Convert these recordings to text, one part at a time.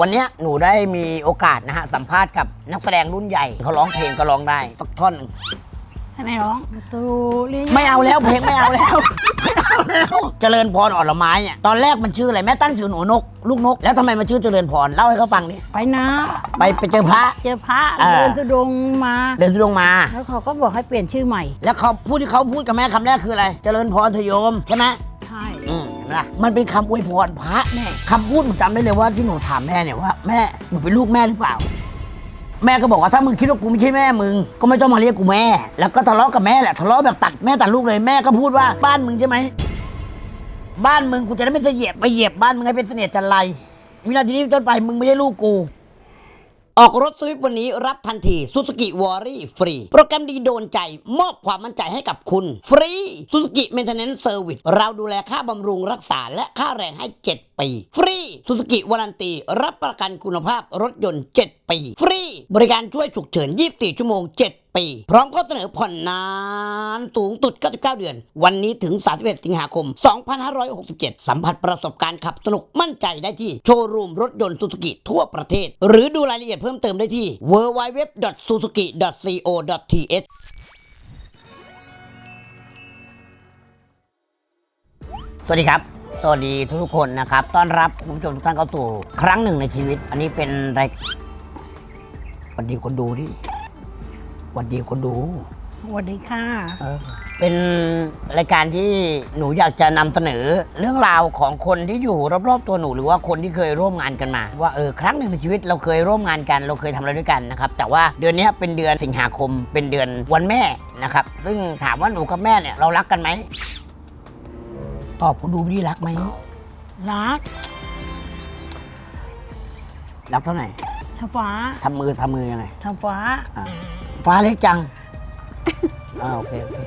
วันเนี้ยหนูได้มีโอกาสนะฮะสัมภาษณ์กับนักแสดงรุ่นใหญ่เขาร้องเพลงก็ร้องได้สักท่อนหนึ่งให้ไม่ร้องประตูเลี้ยงไม่เอาแล้วเพลงไม่เอาแล้วไม่เอาแล้วเจริญพรอ่อนละไม้เนี่ยตอนแรกมันชื่ออะไรแม่ตั้งชื่อหนูนก ลูกนก แล้วทำไมมันชื่อเจริญพรเล่าให้เขาฟังดิไปนะไปไปเจอพระ เจอพระอ่า เดินทุดงค์มา เดินทุดงค์มา แล้วเขาก็บอกให้เปลี่ยนชื่อใหม่ แล้วเขาพูดที่เขาพูดกับแม่คำแรกคืออะไร เจริญพรเถอะโยมใช่ไหมใช่อืม นะมันเป็นคำอวยพรพระแม่คำพูดหนูจำได้เลยว่าที่หนูถามแม่เนี่ยว่าแม่หนูเป็นลูกแม่หรือเปล่า แม่ก็บอกว่าถ้ามึงคิดว่ากูไม่ใช่แม่มึง ก็ไม่ต้องมาเรียกกูแม่ แล้วก็ทะเลาะกับแม่แหละทะเลาะแบบตัดแม่ตัดลูกเลยแม่ก็พูดว่าบ้านมึงใช่ไหมบ้านมึงกูจะได้ไม่เสยียบไปเหยียบบ้านมึงให้เป็นเสน่ห์จันไรวินาทีนี้เป็นต้นไปมึงไม่ใช่ลูกกู ออกรถสวิฟวันนี้รับทันที Suzuki w a r r y ฟรี โปรแกรมดีโดนใจ มอบความมั่นใจให้กับคุณ ฟรี Suzuki Maintenance Service เราดูแลค่าบำรุงรักษาและค่าแรงให้ 7 ปี ฟรี Suzuki วารันตี รับประกันคุณภาพรถยนต์ 7 ปี ฟรี บริการช่วยฉุกเฉิน 24 ชั่วโมง 7ปี พร้อมข้อเสนอผ่อนนานสูงสุด 99 เดือน วันนี้ถึง 31 สิงหาคม 2567 สัมผัสประสบการณ์ขับสนุกมั่นใจได้ที่โชว์รูมรถยนต์ Suzuki ทั่วประเทศ หรือดูรายละเอียดเพิ่มเติมได้ที่ www.suzuki.co.th สวัสดีครับ สวัสดีทุกๆคนนะครับ ต้อนรับคุณผู้ชมทุกท่านเข้าสู่ครั้งหนึ่งในชีวิต อันนี้เป็นรายสวัสดีคนดูดิ สวัสดีคนดูสวัสดีค่ะ เออเป็นรายการที่หนูอยากจะนำเสนอเรื่องราวของคนที่อยู่รอบๆตัวหนู หรือว่าคนที่เคยร่วมงานกันมา ว่าเออครั้งหนึ่งในชีวิตเราเคยร่วมงานกัน เราเคยทำอะไรด้วยกันนะครับ แต่ว่าเดือนเนี้ยเป็นเดือนสิงหาคม เป็นเดือนวันแม่นะครับ ซึ่งถามว่าหนูกับแม่เนี่ยเรารักกันไหมตอบคนดูพี่รักไหมรักรักเท่าไหร่ทำฟ้าทำมือทำมือยังไงทำฟ้าอ่า ฟ้าเล็กจัง อ่าโอเคโอเค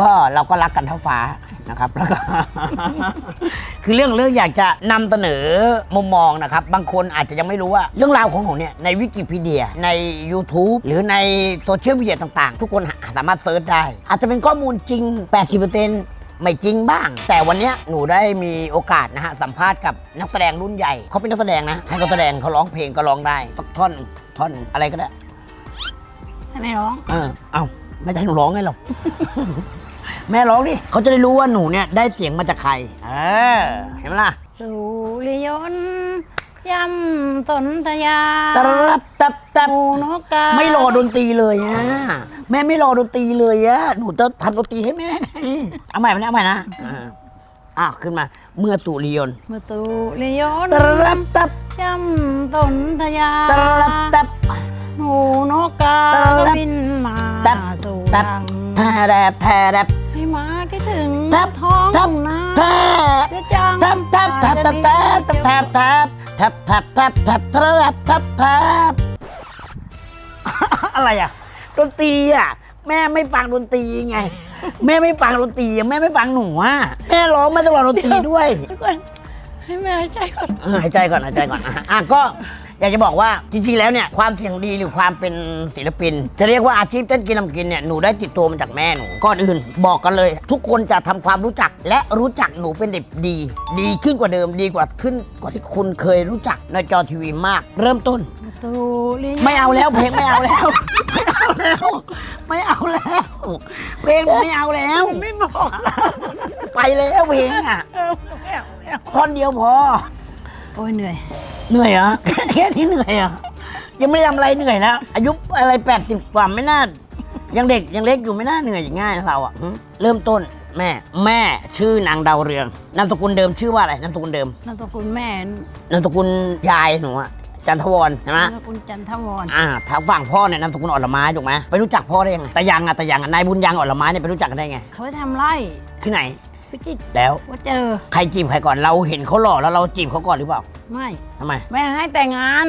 ก็เราก็รักกันเท่าฟ้านะครับ แล้วก็ คือเรื่องเรื่องอยากจะนำเสนอมุมมองนะครับ บางคนอาจจะยังไม่รู้ว่า เรื่องราวของผมเนี่ยในวิกิพีเดียใน YouTube หรือในโซเชียลมีเดียต่างๆ ทุกคนหาสามารถเซิร์ชได้ อาจจะเป็นข้อมูลจริง 80%ไม่จริงบ้าง แต่วันเนี้ยหนูได้มีโอกาสนะฮะสัมภาษณ์กับนักแสดงรุ่นใหญ่ เขาเป็นนักแสดงนะ ให้เขาแสดงเขาร้องเพลงก็ร้องได้สักท่อนท่อนอะไรก็ได้ ไม่ร้อง เออเอาไม่ใช่หนูร้องไงหรอก แม่ร้องดิเขาจะได้รู้ว่าหนูเนี่ยได้เสียงมาจากใคร เออ เห็นไหมล่ะสุริยนต์ย่ำสนธยาตะรับ ตับตับ หมูนกกาไม่รอดนตรีเลยอะแม่ไม่รอดนตรีเลยอะหนูจะทำดนตรีให้แม่ไงเอาใหม่มาเอาใหม่นะเอออะขึ้นมา เมื่อตุลียนเมื่อสุริยนต์ตะรับตับย่ำสนธยา ตะรับตับ หูนกกาตะลับบินมาสู่ตังแทแรบแทแรบให้มาคิดถึงตับท้องตับนาแทบจะจังแทบแทบแทบแทบแทบแทบแทบแทบแทบแทบแทบแทบแทบแทบแทบอะไรอะดนตรีอะแม่ไม่ฟังดนตรีไง แม่ไม่ฟังดนตรีแม่ไม่ฟังหนูอะแม่ร้องม่ต้องร้องดนตรีด้วยให้แม่หายใจก่อนหายใจก่อนหายใจก่อนอะก็ อยากจะบอกว่าจริงๆแล้วเนี่ยความเสียงดีหรือความเป็นศิลปิน จะเรียกว่าอาชีพเต้นกินลำกินเนี่ยหนูได้ติดตัวมาจากแม่หนูก่อนอื่น บอกกันเลย ทุกคนจะทำความรู้จักและรู้จักหนูเป็นเด็กดี ดีขึ้นกว่าเดิมดีกว่าขึ้นกว่าที่คุณเคยรู้จักในจอทีวีมาก เริ่มต้นประตูเลี้ยงไม่เอาแล้วเพลงไม่เอาแล้ว ไม่เอาแล้ว ไม่เอาแล้ว เพลงไม่เอาแล้ว ไม่บอกไปแล้วเพลงอะ เออไม่เอาไม่เอา ท่อนเดียวพอโอ้ยเหนื่อย เหนื่อยเหรอ แค่นี้เหนื่อยเหรอยังไม่ได้ทำอะไรเหนื่อยแล้วอายุอะไรแปดสิบกว่าไม่น่ายังเด็กยังเล็กอยู่ไม่น่าเหนื่อยอย่างง่ายนะเราอะหึเริ่มต้นแม่ แม่ชื่อนางดาวเรืองนามสกุลเดิมชื่อว่าอะไรนามสกุลเดิมนามสกุลแม่นามสกุลยายหนูอะจันทวรใช่ไหม นามสกุลจันทวร อ่าทางฝั่งพ่อเนี่ยนามสกุลอ่อนละไม้ถูกไหมไปรู้จักพ่อได้ยังไงแต่ยังอะแต่ยังอะนายบุญยังอ่อนละไม้เนี่ยไปรู้จักกันได้ไงเขาไปทำไร่ที่ไหน พิจิตรแล้วว่าเจอใครจีบใครก่อนเราเห็นเขาหล่อแล้วเราจีบเขาก่อนหรือเปล่าไม่ทำไม แม่ให้แต่งงาน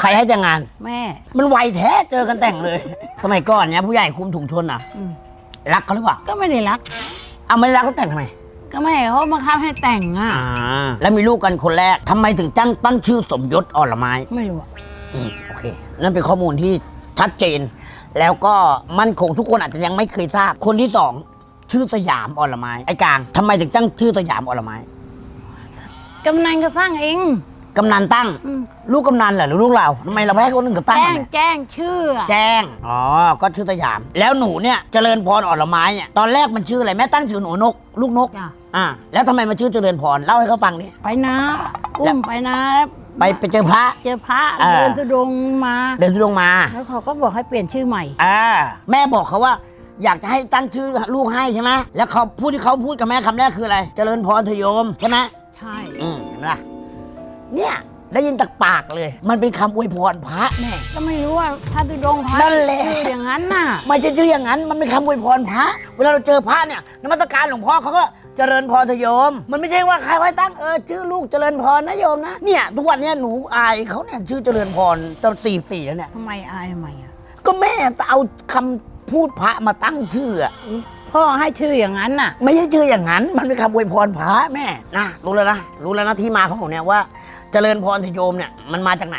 ใครให้แต่งงาน แม่ มันไวแท้เจอกันแต่งเลย สมัยก่อนเนี่ยผู้ใหญ่คุมถุงชนอะอืม รักเขาหรือเปล่าก็ไม่ได้รัก เอาไม่ได้รักแล้วแต่งทำไมก็แม่เขาบังคับให้แต่งอะอ่าแล้วมีลูกกันคนแรกทำไมถึงตั้งตั้งชื่อสมยศอ่อนละไม้ ไม่รู้อะอืมโอเค นั่นเป็นข้อมูลที่ชัดเจน แล้วก็มั่นคงทุกคนอาจจะยังไม่เคยทราบ คนที่สอง ชื่อสยามอ่อนละไม้ไอ้กลางทำไมถึงตั้งชื่อสยามอ่อนละไม้กำนันก็สร้างเองกำนันตั้ง อืมลูกกำนันเหรอหรือลูกเราทำไมเราไม่ให้คนอื่นเขาตั้งแจ้กังนเนี่ยแจ้งชื่ออะแจ้ง อ๋อ ก็ชื่อสยาม แล้วหนูเนี่ยเจริญพรอ่อนละไม้เนี่ย ตอนแรกมันชื่ออะไรแม่ตั้งชื่อหนูนก ลูกนก จ้ะอ่า แล้วทำไมมาชื่อเจริญพรเล่าให้เขาฟังดิ ไปนะอุ้มไปนะแล้วไปไปเจอพระ เจอพระอ่าเดินทุดงค์มา เดินทุดงค์มา แล้วเขาก็บอกให้เปลี่ยนชื่อใหม่ อ่า แม่บอกเขาว่า อยากจะให้ตั้งชื่อลูกให้ใช่ไหมแล้วเขาพูดที่เขาพูดกับแม่คำแรกคืออะไร เจริญพรเถอะโยมใช่ไหมใช่อืมเห็นไหมล่ะเนี่ยได้ยินจากปากเลย มันเป็นคำอวยพรพระแม่ก็ไม่รู้ว่าพระทุดงค์พระนั่นแหละ ชื่ออย่างนั้นน่ะไม่ใช่ชื่ออย่างนั้นมันเป็นคำอวยพรพระ เวลาเราเจอพระเนี่ยนมัสการหลวงพ่อเขาก็เจริญพรเถอะโยม มันไม่ใช่ว่าใครไว้ตั้งเออชื่อลูกเจริญพรนะโยมนะเนี่ยทุกวันเนี้ยหนูอายเขาเนี่ยชื่อเจริญพรตอนสี่สี่แล้วเนี่ย ทำไมอายทำไมอะ ก็แม่เอาคำ พูดพระมาตั้งชื่ออะพ่อให้ชื่ออย่างนั้นน่ะ ไม่ใช่ชื่ออย่างนั้น มันเป็นคำอวยพรพระแม่นะรู้แล้วนะรู้แล้วนะที่มาของผมเนี่ยว่า เจริญพรเถอะโยมเนี่ยมันมาจากไหน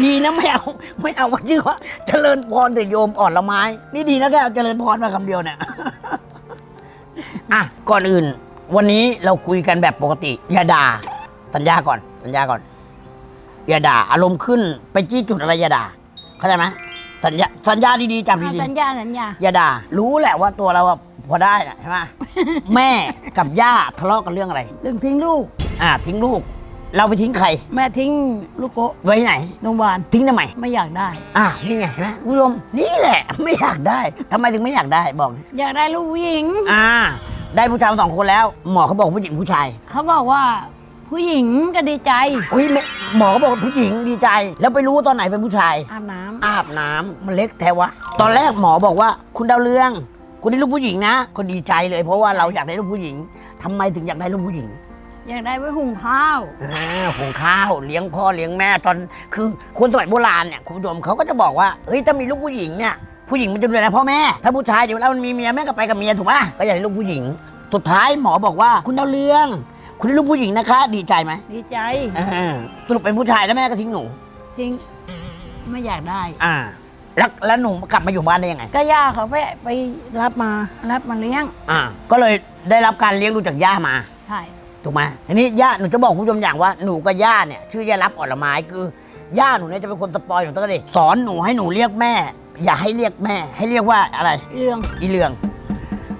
ดีนะไม่เอาไม่เอาว่าชื่อว่า เจริญพรเถอะโยมอ่อนละไม้ นี่ดีนะแค่เอาเจริญพรมาคำเดียวเนี่ย อะก่อนอื่น วันนี้เราคุยกันแบบปกติ อย่าด่าสัญญาก่อน สัญญาก่อน อย่าด่าอารมณ์ขึ้นไปจี้จุดอะไรอย่าด่าเข้าใจไหม สัญญาสัญญาดีๆจำดีสัญญาสัญญา ๆอย่าด่า รู้แหละว่าตัวเราอะพอได้นะใช่ไหม แม่กับย่าทะเลาะกันเรื่องอะไร ถึงทิ้งลูก อ่า ทิ้งลูก เราไปทิ้งใคร แม่ทิ้งลูกโกะไว้ไหน โรงพยาบาลทิ้งทำไม ไม่อยากได้ อ่านี่ไงเห็นไหมคุณผู้ชมนี่แหละ ไม่อยากได้ทำไมถึงไม่อยากได้บอกหน่อยอยากได้ลูกผู้หญิง อ่า ได้ผู้ชายมาสองคนแล้ว หมอเขาบอกผู้หญิงผู้ชาย เขาบอกว่า ผู้หญิงก็ดีใจอุ้ยไม่หมอเขาบอกผู้หญิงดีใจ แล้วไปรู้ตอนไหนเป็นผู้ชาย อาบน้ำอาบน้ำมันเล็กแท้วะ ตอนแรกหมอบอกว่าคุณดาวเรือง คุณได้ลูกผู้หญิงนะก็ดีใจเลย เพราะว่าเราอยากได้ลูกผู้หญิงทำไมถึงอยากได้ลูกผู้หญิงอยากได้ไว้หุงข้าว อ่าหุงข้าวเลี้ยงพ่อเลี้ยงแม่ตอน คือคนสมัยโบราณเนี่ยคุณผู้ชมเขาก็จะบอกว่าเฮ้ยถ้ามีลูกผู้หญิงเนี่ยผู้หญิงมันจะดูแลพ่อแม่ ถ้าผู้ชายเดี๋ยวเวลามันมีเมียแม่ก็ไปกับเมียถูกปะก็อยากได้ลูกผู้หญิง สุดท้ายหมอบอกว่าคุณดาวเรือง คุณได้ลูกผู้หญิงนะคะ ดีใจไหมดีใจอ่าสรุปเป็นผู้ชายแล้วแม่ก็ทิ้งหนู ทิ้งไม่อยากได้ อ่า แล้วแล้วหนูกลับมาอยู่บ้านได้ยังไง ก็ย่าเขาไปไปรับมารับมาเลี้ยง อ่า ก็เลยได้รับการเลี้ยงดูจากย่ามา ใช่ถูกไหมทีนี้ย่าหนูจะบอกคุณผู้ชมอย่างว่าหนูกับย่าเนี่ยชื่อย่ารับอ่อนละไม้คือย่าหนูเนี่ยจะเป็นคนสปอยหนูตั้งแต่เด็กสอนหนูให้หนูเรียกแม่ อย่าให้เรียกแม่ ให้เรียกว่าอะไรเรื่องอีเลือง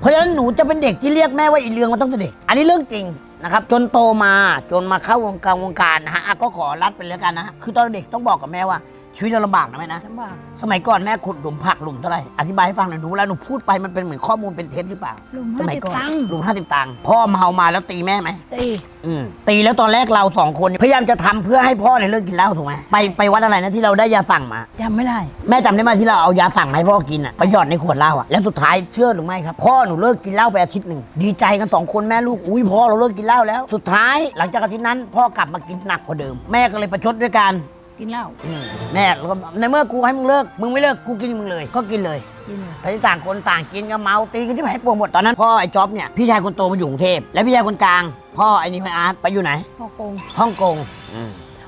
เพราะฉะนั้นหนูจะเป็นเด็กที่เรียกแม่ว่าอีเลืองมาตั้งแต่เด็ก อันนี้เรื่องจริง นะครับจนโตมาจนมาเข้าวงการวงการนะฮะอะก็ขอรัดไปแล้วกันนะคือตอนเด็กต้องบอกกับแม่ว่า ชีวิตเราลำบากนะแม่นะ ลำบากสมัยก่อนแม่ขุดหลุมผักหลุมเท่าไหร่อธิบายให้ฟังหน่อยหนูเวลาหนูพูดไปมันเป็นเหมือนข้อมูลเป็นเท็จหรือเปล่าลุงสห้ามัยสิบก่อนตังค์หลุมห้าสิบตังค์พ่อเมามาแล้วตีแม่ไหมตีอืมตีแล้วตอนแรกเราสองคนเนี่ยพยายามจะทำเพื่อให้พ่อเนี่ยเลิกกินเหล้าถูกไหมไปไปวัดอะไรนะที่เราได้ยาสั่งมา จำไม่ได้ แม่จำได้ไหมที่เราเอายาสั่งมาให้พ่อกินอะไปหยอดในขวดเหล้าอะแล้วสุดท้ายเชื่อหรือไม่ครับ พ่อหนูเลิกกินเหล้าไปอาทิตย์หนึ่งดีใจกันสองคนแม่ลูกอุ้ยพ่อเราเลิกกินเหล้าแล้ว สุดท้ายหลังจากอาทิตย์นั้นพ่อกลับมากินหนักกว่าเดิม แม่ก็เลยประชดด้วยกัน กินเหล้าอืมแม่แล้วก็ในเมื่อกูให้มึงเลิก มึงไม่เลิกกูกินมึงเลย ก็กินเลยกินเลยแต่ที่ต่างคนต่างกินก็เมาตีกันที่ไหนปวดหมดตอนนั้นพ่อไอ้จ๊อบเนี่ยพี่ชายคนโตมาอยู่กรุงเทพและพี่ชายคนกลาง พ่อไอ้นี่ไอ้อาร์ตไปอยู่ไหนพ่อโกงฮ่องกง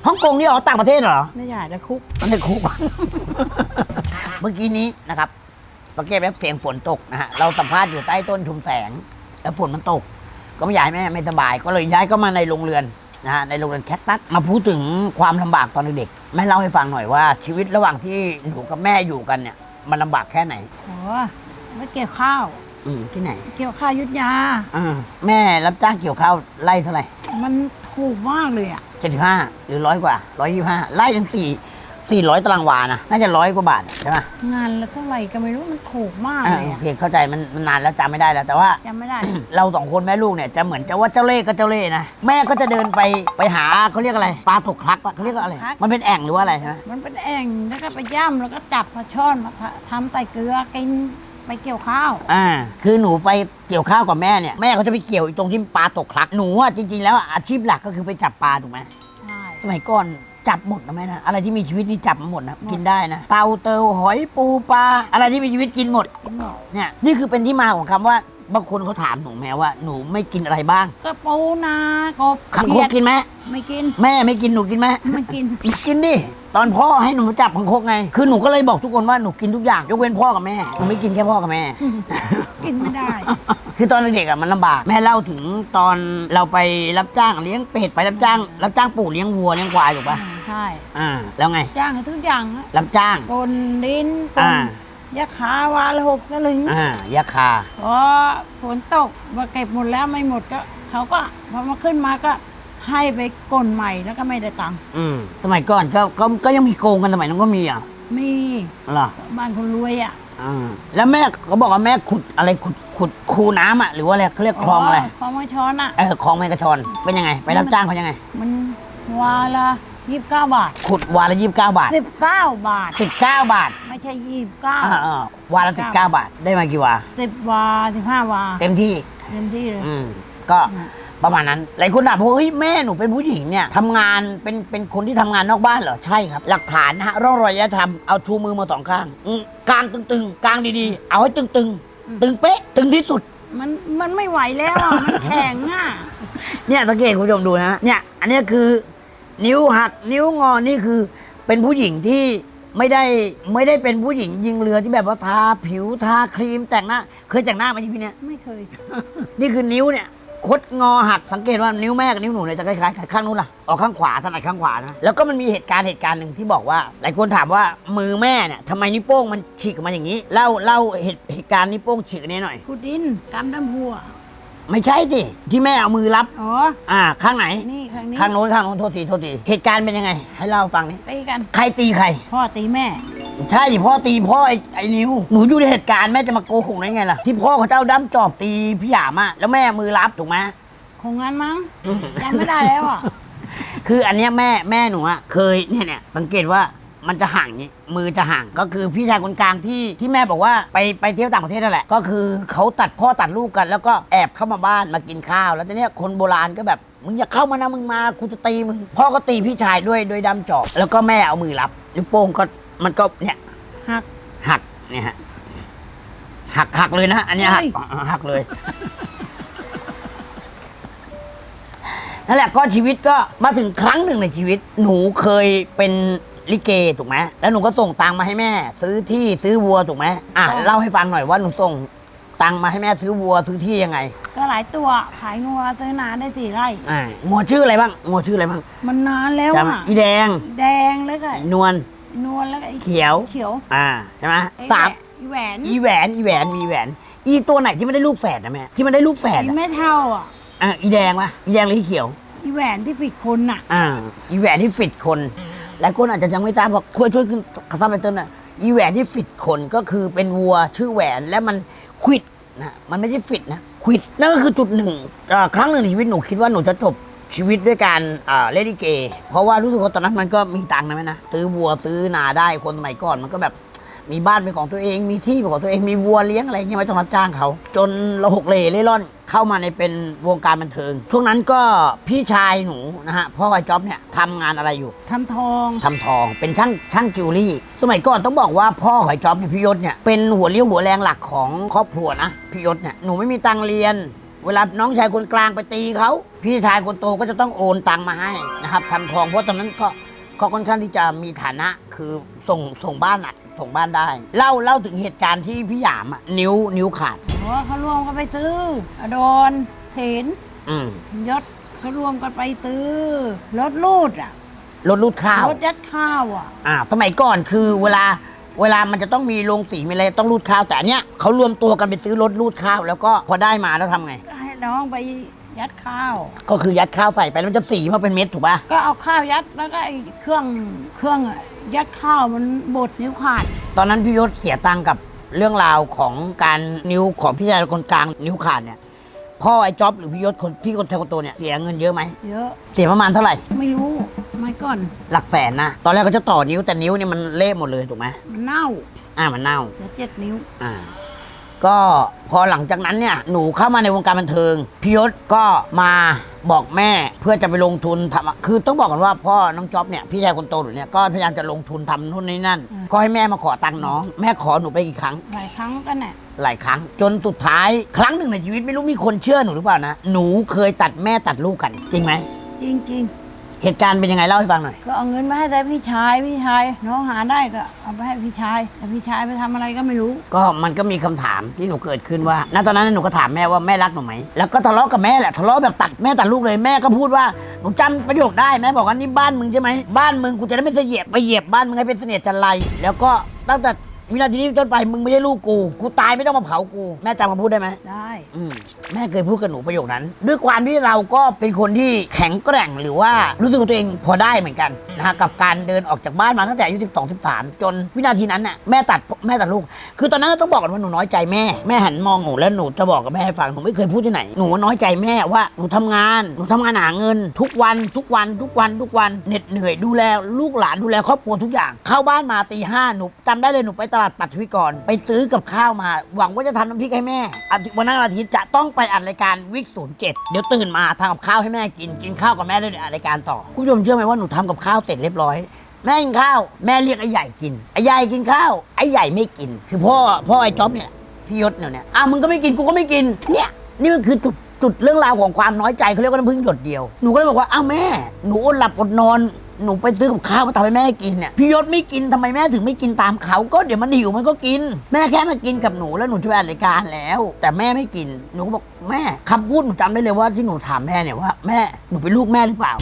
ฮ่องกงนี่ออกต่างประเทศเหรอ ไม่อยากจะคุก มันในคุก เมื่อกี้นี้นะครับสังเกตไหมเสียงฝนตกนะฮะ เราสัมภาษณ์อยู่ใต้ต้นชุมแสง แล้วฝนมันตก ก็ไม่อยากให้แม่ไม่สบาย ก็เลยย้ายก็มาในโรงเรือน นะฮะในโรงเรือนแคคตัสมาพูดถึงความลำบากตอนเด็กๆแม่เล่าให้ฟังหน่อยว่าชีวิตระหว่างที่หนูกับแม่อยู่กันเนี่ย มันลำบากแค่ไหน โอ้ไม่เกี่ยวข้าว อืมที่ไหนเกี่ยวข้าวยุทธยา อ่าแม่รับจ้างเกี่ยวข้าวไร่เท่าไหร่มันถูกมากเลยอะ เจ็ดสิบห้าหรือร้อยกว่าร้อยยี่ห้าไร่ถึงสี่ สี่ร้อยตารางวานะ น่าจะร้อยกว่าบาทใช่ไหมงานละเท่าไหร่ก็ไม่รู้มันถูกมากอ่าเลยโออะเคเข้าใจมันมันนานแล้วจำไม่ได้แล้ว แต่ว่า จำไม่ได้ เราสองคนแม่ลูกเนี่ยจะเหมือนจะว่าเจ้าเล่ห์ก็เจ้าเล่ห์นะ แม่ก็จะเดินไปไปหาเขาเรียกอะไรปลาตกคลักปะเขาเรียกว่าอะไรมันเป็นแอ่งหรือว่าอะไรใช่ไหมมันเป็นแอ่งแล้วก็ไปย่ำแล้วก็จับปลาช่อนมาทำใส่เกลือกินไปเกี่ยวข้าว อ่าคือหนูไปเกี่ยวข้าวกับแม่เนี่ยแม่เขาจะไปเกี่ยวอีตรงที่ปลาตกคลักหนูอะจริงๆแล้วอาชีพหลักก็คือไปจับปลาถูกไหมใช่ สมัยก่อน จับหมดนะแม่นะอะไรที่มีชีวิตนี่จับมาหมดนะหมดกินได้นะเต่าเตาหอยปูปลาอะไรที่มีชีวิตกินหมดกินหมดเนี่ยนี่คือเป็นที่มาของคำว่า บางคนเขาถามหนูแม่ว่าหนูไม่กินอะไรบ้างก็ปูนากบขังคเขีกยดกินไหมไม่กิน แม่ไม่กินหนูกินไหมไม่กิน กินดิตอนพ่อให้หนูจับขังคกไง คือหนูก็เลยบอกทุกคนว่าหนูกินทุกอย่างยกเว้นพ่อกับแม่หนูไม่กินแค่พ่อกับแม่ กินไม่ได้ คือตอนเด็กๆอะมันลำบากแม่เล่าถึงตอนเราไปรับจ้างเลี้ยงเป็ดไปรับจ้าง รับจ้างปลูกเลี้ยงวัวเลี้ยงควายถูกปะใช่อ่าแล้วไงจ้างให้ทุกอย่างอะรับจ้างกลดินกลอ่า ยาขาวาละหกสลึงอ่ายาคา พอฝนตกมาเก็บหมดแล้วไม่หมดก็เขาก็พอมาขึ้นมาก็ให้ไปกลใหม่แล้วก็ไม่ได้ตังค์อืมสมัยก่อนก็ก็ก็ยังมีโกงกันสมัยนั้นก็มีอะมีเหรอบ้านคนรวยอะอ่าแล้วแม่เขาบอกว่าแม่ขุดอะไรขุดขุดคูน้ำอะหรือว่าอะไรเขาเรียกคลองอะไรคลองมะช้อนอะเออคลองแมงกะชอนเป็นยังไง ไปรับจ้างเขายังไง มันวาละ ยี่สิบเก้าบาทขุดวาละยี่สิบเก้าบาทสิบเก้าบาทสิบเก้าบาทไม่ใช่ยี่สิบเก้าอ่าอ่าวาละสิบเก้าบาทได้มากี่วาสิบวาสิบห้าวาเต็มที่เต็มที่เลยอืมก็อืมประมาณนั้นหลายคนถามว่าเฮ้ยแม่หนูเป็นผู้หญิงเนี่ยทำงานเป็นเป็นคนที่ทำงานนอกบ้านเหรอใช่ครับ หลักฐานนะฮะร่องรอยยธรรมเอาชูมือมาสองข้างอืมกลางตึงๆกลางดีๆ เอาให้ตึงๆ ตึงเป๊ะ ตึงที่สุด มันมันไม่ไหวแล้วอะมันแข็งอะเนี่ยสังเกตคุณผู้ชมดูนะเนี่ย อันเนี้ยคือ นิ้วหักนิ้วงอนี่คือ เป็นผู้หญิงที่ไม่ได้ไม่ได้เป็นผู้หญิงยิงเรือที่แบบว่าทาผิวทาครีมแต่งหน้าเคยแต่งหน้าไหมพี่เนี่ย ไม่เคย นี่คือนิ้วเนี่ยคดงอหักสังเกตว่านิ้วแม่กับนิ้วหนูเนี่ยจะคล้ายๆกันข้างนู้นล่ะออกข้างขวาถนัดข้างขวานะแล้วก็มันมีเหตุการณ์เหตุการณ์หนึ่งที่บอกว่า หลายคนถามว่ามือแม่เนี่ยทำไมนิ้วโป้งมันฉีกออกมาอย่างนี้เล่าเล่าเหตุเหตุการณ์นิ้วโป้งฉีกอันนี้หน่อย ขุดดินกำดำหัว ไม่ใช่สิที่แม่เอามือรับ อ๋อ อ่า ข้างไหน นี่ข้างนี้ข้างโน้นข้างโน้นโทษทีโทษทีเหตุการณ์เป็นยังไง ให้เล่าให้ฟังนี่ตีกัน ใครตีใคร พ่อตีแม่ ใช่พ่อตีพ่อไอ้ไอ้นิ้วหนูอยู่ในเหตุการณ์แม่จะมาโกหกได้ไงล่ะที่พ่อเขาเจ้าด้ามจอบตีพี่หยามอะแล้วแม่มือรับถูกไหม คงงั้นมั้งจำไม่ได้แล้วอะ คืออันเนี้ยแม่แม่หนูอะเคยเนี่ยเนี่ยสังเกตว่า มันจะห่างนี้มือจะห่างก็คือพี่ชายคนกลางที่ที่แม่บอกว่าไปไปเที่ยวต่างประเทศนั่นแหละ ก็คือเขาตัดพ่อตัดลูกกัน แล้วก็แอบเข้ามาบ้านมากินข้าว แล้วทีเนี้ยคนโบราณก็แบบมึงอย่าเข้ามานะมึงมากูจะตีมึงพ่อก็ตีพี่ชายด้วยด้วยดำจอบ แล้วก็แม่เอามือรับนิ้วโป้งก็มันก็เนี่ยหักหักเนี่ยฮะหักหักเลยนะอันเนี้ยหักเฮ้ยอ๋อหักเลยนั่นแหละก็ชีวิตก็มาถึงครั้งหนึ่งในชีวิต หนูเคยเป็น ลิเกถูกไหมแล้วหนูก็ส่งตังค์มาให้แม่ ซื้อที่ซื้อวัวถูกไหมอะเล่าให้ฟังหน่อยว่าหนูส่งตังค์มาให้แม่ซื้อวัวซื้อที่ยังไงก็หลายตัวขายงัวซื้อนาได้สี่ไร่อ่างัวชื่ออะไรบ้างงัวชื่ออะไรบ้างมันนานแล้วจำอะอีแดงแดงแล้วก็อีนวลนวลแล้วก็ไอ้เขียวเขียวอ่าใช่ไหมไอ้สามอีแหวนอีแหวนอีแหวนมีแหวน อีตัวไหนที่ไม่ได้ลูกแฝดนะแม่ที่มันได้ลูกแฝดอีอะแม่เท่าอะอะอีแดงปะอีแดงหรืออีเขียว อีแหวนที่ฝีดคนอะ อ่าอีแหวนที่ฟิตคน หลายคนอาจจะยังไม่ทราบบอกช่วยช่วยขึ้นคำซับไปเติมหน่อยอีแหวนที่ฟิตคนก็คือเป็นวัวชื่อแหวนและมันควิดนะมันไม่ใช่ฟิตนะควิดนั่นก็คือจุดหนึ่งครั้งหนึ่งในชีวิตหนูคิดว่าหนูจะจบชีวิตด้วยการเล่นลิเก เพราะว่ารู้สึกว่าตอนนั้นมันก็มีตังค์นะแม่นะซื้อวัวซื้อนาได้คนสมัยก่อนมันก็แบบมีบ้านเป็นของตัวเองมีที่เป็นของตัวเองมีวัวเลี้ยงอะไรเงี้ยไม่ต้องรับจ้างเขา จนเระหกเหล่เล่ร่อน เข้ามาในเป็นวงการบันเทิง ช่วงนั้นก็พี่ชายหนูนะฮะพ่อไอ้จ๊อบเนี่ยทำงานอะไรอยู่ ทำทอง ทำทองเป็นช่างช่างจิวเวลรี่ สมัยก่อนต้องบอกว่าพ่อของไอ้จ๊อบเนี่ยพี่ยศเนี่ยเป็นหัวเลี้ยวหัวแรงหลักของครอบครัวนะพี่ยศเนี่ยหนูไม่มีตังค์เรียน เวลาน้องชายคนกลางไปตีเขาพี่ชายคนโตก็จะต้องโอนตังค์มาให้นะครับทำทองเพราะตอนนั้นก็ก็ค่อนข้างที่จะมีฐานะคือส่งส่งบ้านอะส่งบ้านได้เล่าเล่าถึงเหตุการณ์ที่พี่หยามอะนิ้วนิ้วขาด เพราะว่าเขารวมกันไปซื้อ อดรเถนอืมยศเขารวมกันไปซื้อรถรูดอะรถรูดข้าวรถยัดข้าวอะ อ่าสมัยก่อนคือเวลาเวลามันจะต้องมีโรงสีมีอะไรต้องรูดข้าว แต่อันเนี้ยเขารวมตัวกันไปซื้อรถรูดข้าว แล้วก็พอได้มาแล้วทำไง ก็ให้น้องไปยัดข้าว ก็คือยัดข้าวใส่ไปแล้วมันจะสีมาเป็นเม็ดถูกป่ะก็เอาข้าวยัดแล้วก็ไอ้เครื่องเครื่องอะยัดข้าวมันบดนิ้วขาด ตอนนั้นพี่ยศเสียตังค์กับ เรื่องราวของการนิ้วของพี่ชายคนกลางนิ้วขาดเนี่ยพ่อไอ้จ๊อบหรือพี่ยศคนพี่คนชายคนโตเนี่ยเสียเงินเยอะไหมเยอะ เสียประมาณเท่าไหร่ ไม่รู้ไม่ก่อน หลักแสนนะตอนแรกเขาจะต่อนิ้วแต่นิ้วเนี่ยมันเละหมดเลยถูกไหมมันเน่าอ่ามันเน่าเหลือเจ็ดนิ้วอ่า ก็พอหลังจากนั้นเนี่ยหนูเข้ามาในวงการบันเทิงพี่ยศก็มาบอกแม่เพื่อจะไปลงทุนทำคือต้องบอกกันว่าพ่อน้องจ๊อบเนี่ยพี่ชายคนโตหนูเนี่ยก็พยายามจะลงทุนทำนู่นนี่นั่นอืมก็ให้แม่มาขอตังค์น้อง แม่ขอหนูไปกี่ครั้ง หลายครั้งกันน่ะหลายครั้ง จนสุดท้ายครั้งหนึ่งในชีวิตไม่รู้มีคนเชื่อหนูหรือเปล่านะหนูเคยตัดแม่ตัดลูกกัน จริงไหมจริงจริง เหตุการณ์เป็นยังไงเล่าให้ฟังหน่อย ก็เอาเงินมาให้แต่พี่ชายพี่ชายน้องหาได้ก็เอาไปให้พี่ชาย แต่พี่ชายไปทำอะไรก็ไม่รู้ ก็มันก็มีคำถามที่หนูเกิดขึ้นว่าณตอนนั้นหนูก็ถามแม่ว่าแม่รักหนูไหม แล้วก็ทะเลาะกับแม่แหละทะเลาะแบบตัดแม่ตัดลูกเลยแม่ก็พูดว่าหนูจำประโยคได้แม่บอกว่านี่บ้านมึงใช่ไหมบ้านมึงกูจะได้ไม่เสยียบไปเหยียบบ้านมึงให้เป็นเสนียดจันไรแล้วก็ตั้งแต่ วินาทีนี้เป็นต้นไปมึงไม่ใช่ลูกกู กูตายไม่ต้องมาเผากู แม่จำคำพูดได้ไหมได้ อืมแม่เคยพูดกับหนูประโยคนั้น ด้วยความที่เราก็เป็นคนที่แข็งแกร่งหรือว่ารู้สึกว่าตัวเองพอได้เหมือนกันนะฮะกับการเดินออกจากบ้านมาตั้งแต่อายุ12 13 จนวินาทีนั้นน่ะแม่ตัดแม่ตัดลูก คือตอนนั้นต้องบอกกันว่าหนูน้อยใจแม่แม่หันมองหนูแล้วหนูจะบอกกับแม่ให้ฟังหนูไม่เคยพูดที่ไหนหนูน้อยใจแม่ว่าหนูทำงานหนูทำงานหาเงิน ทุกวันทุกวันทุกวันทุกวันเหน็ดเหนื่อยดูแลลูกหลานดูแลครอบครัวทุกอย่างเข้าบ้านมาตีห้าหนูจำได้เลยหนูไปตลาดปัทวิกร ไปซื้อกับข้าวมา หวังว่าจะทำน้ำพริกให้แม่อาทิตย์วันนั้นวันอาทิตย์จะต้องไปอัดรายการวิกศูนย์เจ็ดเดี๋ยวตื่นมาทำกับข้าวให้แม่กิน กินข้าวกับแม่แล้วเดี๋ยวอัดรายการต่อ คุณผู้ชมเชื่อไหมว่าหนูทำกับข้าวเสร็จเรียบร้อย แม่กินข้าว แม่เรียกไอ้ใหญ่กิน ไอ้ใหญ่กินข้าว ไอ้ใหญ่ไม่กิน คือพ่อ พ่อไอ้จ๊อบเนี่ย พี่ยศเนี่ยเนี่ยอะมึงก็ไม่กิน กูก็ไม่กิน เนี่ย นี่มันคือจุดจุดเรื่องราวของความน้อยใจเขาเรียกว่าน้ำพึ่งหยดเดียว หนูก็เลยบอกว่า อ้าวแม่ หนูอดหลับอดนอน หนูไปซื้อกับข้าวมาทำให้แม่กินเนี่ยพี่ยศไม่กินทำไมแม่ถึงไม่กินตามเขาก็เดี๋ยวมันหิวมันก็กิน แม่แค่มากินกับหนูแล้วหนูจะไปอัดรายการแล้ว แต่แม่ไม่กินหนูก็บอกแม่คำพูดหนูจำได้เลยว่าที่หนูถามแม่เนี่ยว่าแม่หนูเป็นลูกแม่หรือเปล่า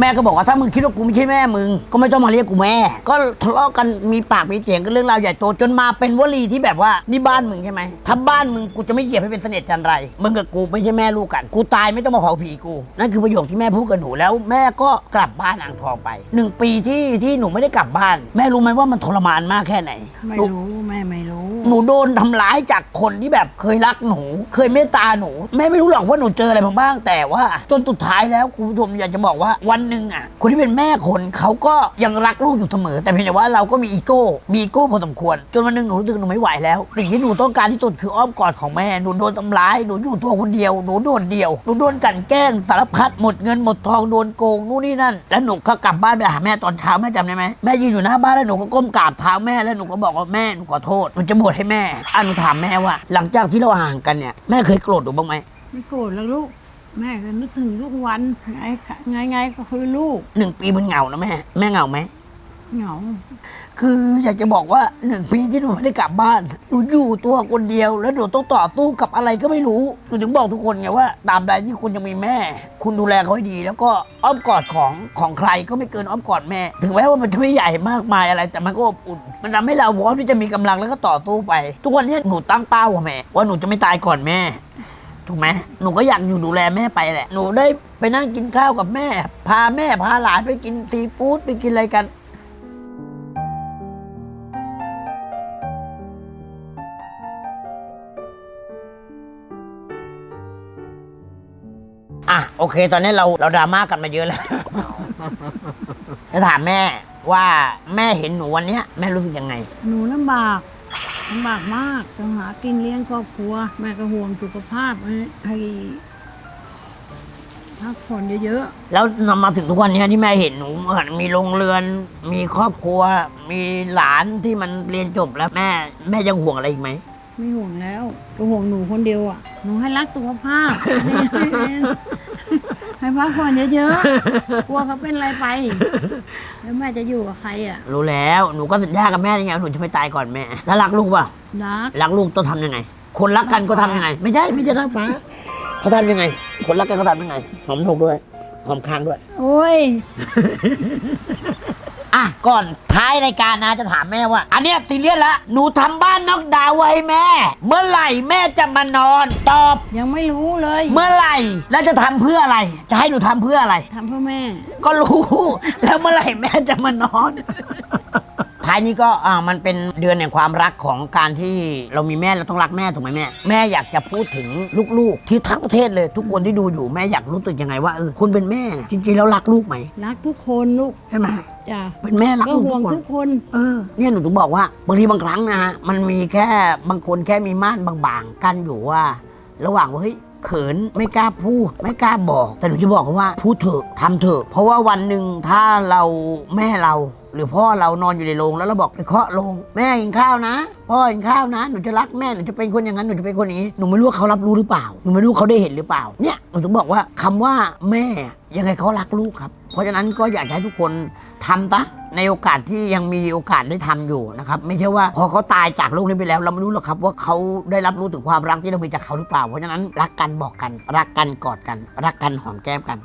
แม่ก็บอกว่าถ้ามึงคิดว่ากูไม่ใช่แม่มึง ก็ไม่ต้องมาเรียกกูแม่ ก็ทะเลาะกันมีปากมีเสียงกันเรื่องราวใหญ่โตจนมาเป็นวลีที่แบบว่านี่บ้านมึงใช่ไหมถ้าบ้านมึงกูจะไม่เหยียบให้เป็นเสน่ห์จันไรมึงกับกูไม่ใช่แม่ลูกกัน กูตายไม่ต้องมาเผาผีกูนั่นคือประโยคที่แม่พูดกับหนูแล้ว แม่ก็กลับบ้านอ่างทองไปหนึ่งปีที่ที่หนูไม่ได้กลับบ้าน แม่รู้ไหมว่ามันทรมานมากแค่ไหนไม่หนู รู้แม่ไม่รู้ หนูโดนทำร้ายจากคนที่แบบเคยรักหนู เคยเมตตาหนู แม่ไม่รู้หรอกว่าหนูเจออะไรมาบ้างแต่ว่า จนสุดท้ายแล้วคุณผู้ชมอยากจะบอกว่าวันหนึ่งอะคนที่เป็นแม่คนเขาก็ยังรักลูกอยู่เสมอ แต่เพียงแต่ว่าเราก็มีอีโก้มีอีโก้พอสมควร จนวันหนึ่งหนูรู้สึกหนูไม่ไหวแล้วสิ่งที่หนูต้องการที่สุดคืออ้อมกอดของแม่หนูโดนทำร้ายหนูอยู่ตัวคนเดียวหนูโดนเดียวหนูโดนกลันแกล้งสารพัดหมดเงินหมดทองโดนโกงนู่นนี่นั่น แล้วหนูก็กลับบ้านไปหาแม่ตอนเช้าแม่จำได้ไหมแม่ยืนอยู่หน้าบ้านแล้วหนูก็ก้มกราบเท้าแม่แล้วหนูก็บอกว่าแม่หนูขอโทษหนูจะบวชให้แม่อะหนูถามแม่ว่า หลังจากที่เราห่างกันเนี่ยแม่เคยโกรธหนูบ้างไหมไม่โกรธแล้วลูก แม่ก็นึกถึงลูกวันไงไงไงก็คือลูกหนึ่งปีมันเหงานะแม่แม่เหงาไหมเหงา คืออยากจะบอกว่าหนึ่งปีที่หนูไม่ได้กลับบ้านหนูอยู่ตัวคนเดียว แล้วหนูต้องต่อสู้กับอะไรก็ไม่รู้หนูถึงบอกทุกคนไงว่าตามใดที่คุณยังมีแม่ คุณดูแลเขาให้ดี แล้วก็อ้อมกอดของของใครก็ไม่เกินอ้อมกอดแม่ ถึงแม้ว่ามันจะไม่ใหญ่มากมายอะไร แต่มันก็อบอุ่น มันทำให้เราพร้อมที่จะมีกำลังแล้วก็ต่อสู้ไป ทุกวันนี้หนูตั้งเป้าอะแม่ว่าหนูจะไม่ตายก่อนแม่ ถูกไหมหนูก็อยากอยู่ดูแลแม่ไปแหละ หนูได้ไปนั่งกินข้าวกับแม่ พาแม่พาหลานไปกินซีฟู้ดไปกินอะไรกัน อะ โอเค ตอนนี้เราเราดราม่ากันมาเยอะแล้ว จะถามแม่ว่าแม่เห็นหนูวันเนี้ยแม่รู้สึกยังไง หนูลำบาก ลำบากมากต้องหากินเลี้ยงครอบครัว แม่ก็ห่วงสุขภาพให้ให้พักผ่อนเยอะแล้วนำมาถึงทุกวันนี้ที่แม่เห็นหนูเหมือนมีโรงเรือน มีครอบครัว มีหลานที่มันเรียนจบแล้วแม่ แม่ยังห่วงอะไรอีกไหม ๆ ไม่ห่วงแล้ว ก็ห่วงหนูคนเดียวอะ หนูให้รักสุขภาพให้ พักผ่อนเยอะๆกลัวเขาเป็นอะไรไป แล้วแม่จะอยู่กับใครอะ รู้แล้วหนูก็สัญญากับแม่ยังไงว่าหนูจะไม่ตายก่อนแม่ ถ้ารักลูกเปล่ะ รัก รักลูกต้องทำยังไง คนรักกันก็ทำยังไง ไม่ใช่ไม่ใช่รักฟ้าเขาทำยังไง คนรักกันเขาทำยังไง หอมหนกด้วย หอมคางด้วย โอ้ย อะก่อนท้ายรายการนะจะถามแม่ว่า อันเนี้ยซีเรียสละหนูทำบ้านนอกดาวน์ไว้ให้แม่ เมื่อไหร่แม่จะมานอน ตอบยังไม่รู้เลยเมื่อไหร่แล้วจะทำเพื่ออะไร จะให้หนูทำเพื่ออะไร ทำเพื่อแม่ ก็รู้ แล้วเมื่อไหร่แม่จะมานอน ท้ายนี้ก็อ่ามันเป็นเดือนแห่งความรักของการที่เรามีแม่เราต้องรักแม่ถูกไหมแม่ แม่อยากจะพูดถึงลูกๆ ที่ทั้งประเทศเลยทุกคนที่ดูอยู่แม่อยากรู้สึกยังไงว่าเออคุณเป็นแม่เนี่ยจริงๆแล้วรักลูกไหมรักทุกคนลูกใช่ไหมจ้ะเป็นแม่รักก็ลูกห่วทุงกคน ทุกคน เออเนี่ยหนูถึงบอกว่าบางทีบางครั้งนะฮะมันมีแค่บางคนแค่มีม่านบางๆ กันอยู่ว่า ระหว่างว่าเฮ้ยเขินไม่กล้าพูด ไม่กล้าบอก แต่หนูจะบอกเขาว่าพูดเถอะทำเถอะเพราะว่าวันหนึ่งถ้าเราแม่เรา หรือพ่อเรานอนอยู่ในโรงแล้วเราบอกไปเคาะโรงแม่กินข้าวนะ พ่อกินข้าวนะ หนูจะรักแม่หนูจะเป็นคนอย่างนั้นหนูจะเป็นคนอย่างนี้หนูไม่รู้ว่าเขารับรู้หรือเปล่าหนูไม่รู้เขาได้เห็นหรือเปล่าเนี่ยหนูถึงบอกว่าคำว่าแม่ยังไงเขารักลูกครับ เพราะฉะนั้นก็อยากให้ทุกคนทำซะในโอกาสที่ยังมีโอกาสได้ทำอยู่นะครับ ไม่ใช่ว่าพอเขาตายจากโลกนี้ไปแล้ว เราไม่รู้หรอกครับว่าเขาได้รับรู้ถึงความรักที่เรามีจากเขาหรือเปล่า เพราะฉะนั้นรักกันบอกกัน รักกันกอดกัน รักกันหอมแก้มกัน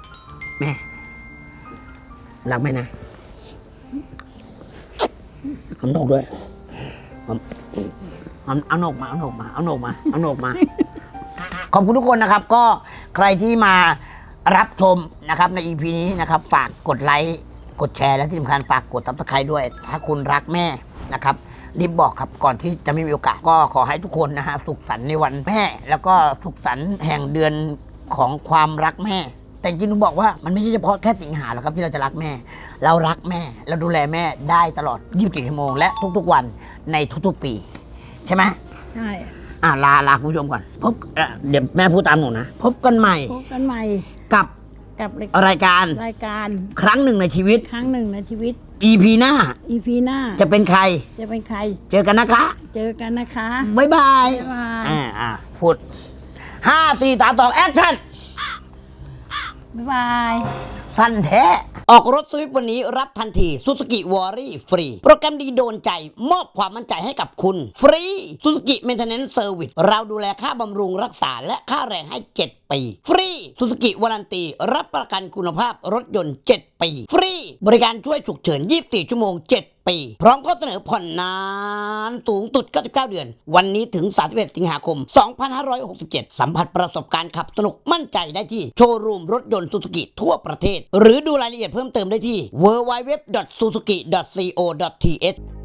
แม่ รักไหมนะ หอมโหนกด้วยหอมหอมเอาหนกมาเอาหนกมาเอาหนกมาเอาหนกมา ขอบคุณทุกคนนะครับ ก็ใครที่มารับชมนะครับใน EP นี้นะครับฝากกดไลค์กดแชร์และที่สำคัญฝากกดซับสไครต์ด้วย ถ้าคุณรักแม่นะครับรีบบอกครับก่อนที่จะไม่มีโอกาสก็ขอให้ทุกคนนะฮะสุขสันต์ในวันแม่ แล้วก็สุขสันต์แห่งเดือนของความรักแม่ แต่จริงๆต้องบอกว่ามันไม่ใช่เฉพาะแค่สิงหาหรอกครับที่เราจะรักแม่ เรารักแม่ เราดูแลแม่ได้ตลอด 24 ชั่วโมง และทุกๆวันในทุกๆปี ใช่ไหมใช่อะลาลาคุณผู้ชมก่อนพบเอ่อเดี๋ยวแม่พูดตามหนูนะ พบกันใหม่พบกันใหม่กับกับรายรายการรายการครั้งหนึ่งในชีวิต ครั้งหนึ่งในชีวิต EP หน้า EP หน้าจะเป็นใคร จะเป็นใครเจอกันนะคะ เจอกันนะคะ บ๊ายบายบ๊ายบาย อ่าอ่าพูดห้าสี่สามสองแอคชั่น บ๊ายบาย สั้นแท้ ออกรถสวิฟวันนี้รับทันที Suzuki w a r r y ฟรี โปรแกรมดีโดนใจ มอบความมั่นใจให้กับคุณ ฟรี Suzuki Maintenance Service เราดูแลค่าบำรุงรักษาและค่าแรงให้ 7 ปี ฟรี Suzuki วารันตี รับประกันคุณภาพรถยนต์ 7 ปี ฟรี บริการช่วยฉุกเฉิน 24 ชั่วโมง 7ปีพร้อมข้อเสนอผ่อนนานสูงสุด 99 เดือน วันนี้ถึง 31 สิงหาคม 2567 สัมผัสประสบการณ์ขับสนุกมั่นใจได้ที่ โชว์รูมรถยนต์ซูซูกิทั่วประเทศ หรือดูรายละเอียดเพิ่มเติมได้ที่ www.suzuki.co.th